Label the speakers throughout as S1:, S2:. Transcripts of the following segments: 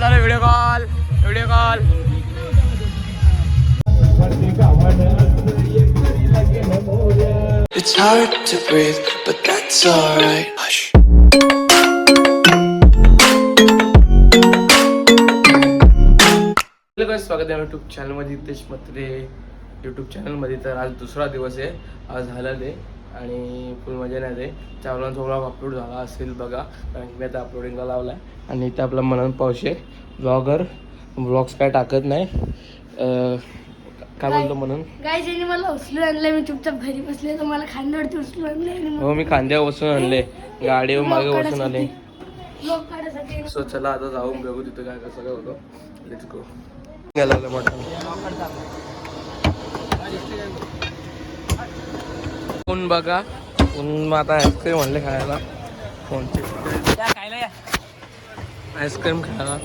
S1: Video call video call
S2: It's hard to breathe, but that's alright. Hush.
S1: स्वागत आहे YouTube चॅनलमध्ये Riteish मत्रे YouTube चॅनलमध्ये तर आज दुसरा दिवस आहे. आज झाला ते आणि फुल मजा नाही ते चावलांचा व्लॉग अपलोड झाला असेल बघा. कारण मी आता अपलोडिंगला लावला आहे आणि इथं आपला मनन पावशे ब्लॉगर ब्लॉग्स काय टाकत नाही. काय बोलतो म्हणून
S3: गाय ज्याने मला उचलून आणलं मी चुपचाप घरी बसले तर मला खांद्यावरती उचलून आणले
S1: हो मी खांद्यावर बसून आणले गाडीवर मागे बसून आले सो चला आता जाऊन बघू तिथं काय कसं काय होतं. लेट्स गो गेला मटण कोण बघा? मग आता आईस्क्रीम म्हणले खायला. कोणते आईस्क्रीम खायला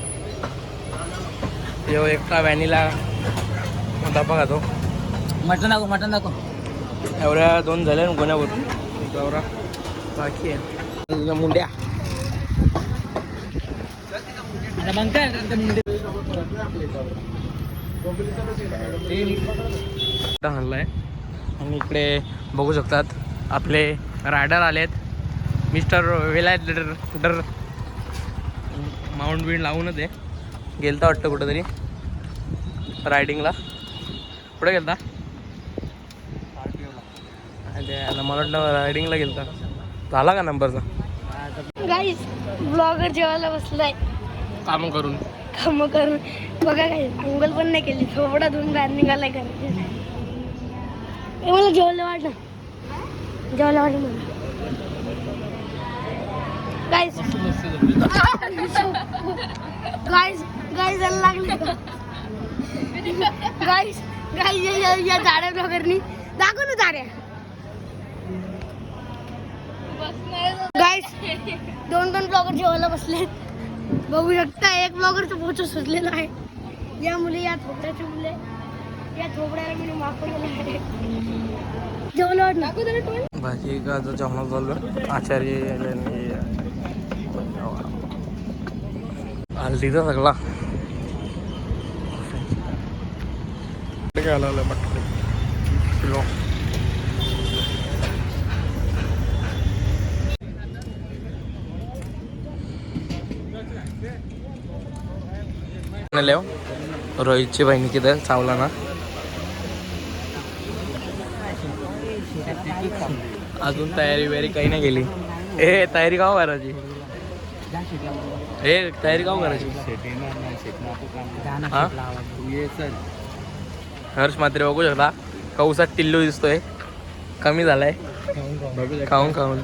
S1: येऊ एकटा व्हॅनिला डबा खातो.
S4: मटन दाखव मटन दाखव.
S1: एवढ्या दोन झाल्या ना गोण्यावरून एवढा बाकी आहे. मुंड्या.
S4: आता
S1: आणि इकडे बघू शकतात. आपले रायडर आलेत. मिस्टर वेलायडर डर माउंट बीड लावूनच आहे. गेलता वाटतं कुठंतरी. रायडिंगला. कुठे गेलता? मला वाटलं रायडिंगला गेलता. झाला का नंबरचा?
S3: गाईस ब्लॉगर जेवायला बसलाय.
S1: काम करून.
S3: काम करून. बघा काय अंगल पण नाही केली. थोडा धुवून बाहेर निघालाय ए, मला जेवायला वाट ना जेवायला वाट मला. गाईज गाईज गाईज यायला लागले. गाईज गाईज या- झाड्या वगैरे दाखव ना झाड्या गाईज दोन दोन ब्लॉगर जेवायला बसलेत. बघू शकता एक ब्लॉगरचं पोचं सुचलेला आहे. या मुली या थोबड्याच्या मुले.
S1: भाजी का जो जेवणात चालू आचार्य यांनी हल्दीचा सगळा. काय मटण किलो. रोहितची बहिणी किती चावला ना. अजून तयारी वगैरे काही नाही केली. ए तयारी का करायची? ए तयारी का करायची? हा? हर्ष मात्र बघू शकता. कौसात टिल्लू दिसतोय. कमी झालाय. खाऊन खाऊन.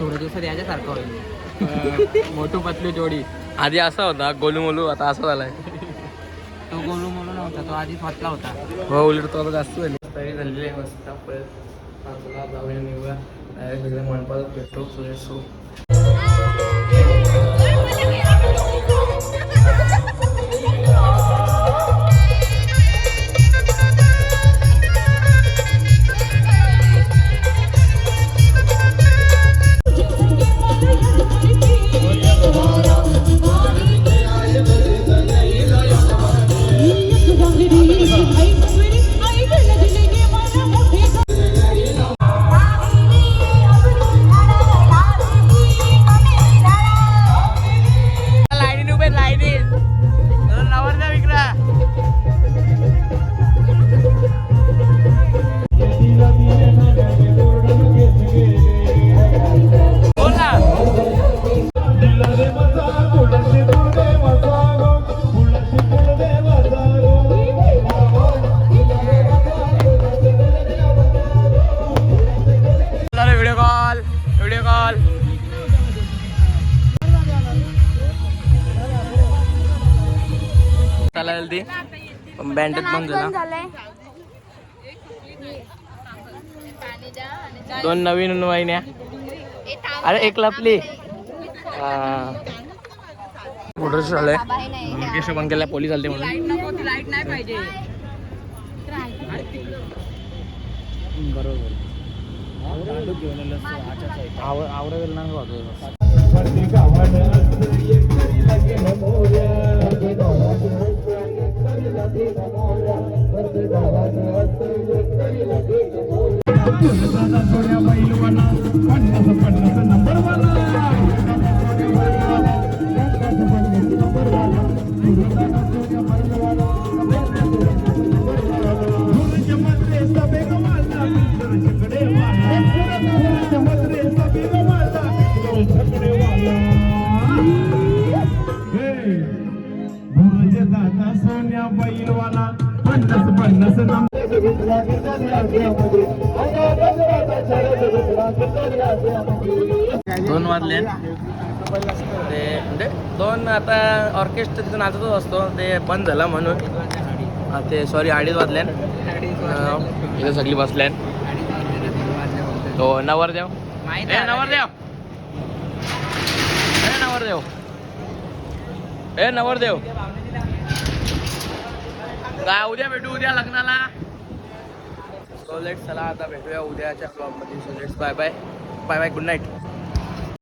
S4: थोड्या दिवसात याच्यासारखं होईल. मोठू पतलू जोडी.
S1: आधी असा होता गोलू मोलू आता असा झालाय.
S4: तो गोलू म्हणून नव्हता तो आधी पतला होता.
S1: हो उलट तो जास्त झाली. तयारी झालेली आहे मस्त परत ಆ ಥರ ದಾವಣಿ ನೀವು ಡೈರೆಕ್ಟ್ ಇಲ್ಲೇ ಮಣ್ಪಾಲ ಪೆಟ್ರೋಲ್ ಸುರೇಶು चालेल ती. बँडेत पण झाला दोन नवीन वाहिन्या. अरे एक लपली. झालंय पण केल्या पोलीस आलते म्हणून.
S4: लाइट नाही पाहिजे.
S1: बरोबर. आवड आवडत नाही
S5: बैलवाला. पन्नास पन्नास
S1: दोन वाजले. ते म्हणजे दोन आता ऑर्केस्ट्रा तिथं नाचतच असतो. ते बंद झालं म्हणून. ते सॉरी अडीच वाजल्यान अं, इथं सगळी बसल्यान तो नवरदेव. नवरदेव. ए नवरदेव. ए नवरदेव. काय उद्या भेटू उद्या लग्नाला? सो लेट चला आता भेटूया उद्याच्या ब्लॉगमध्ये so let's bye bye bye bye good night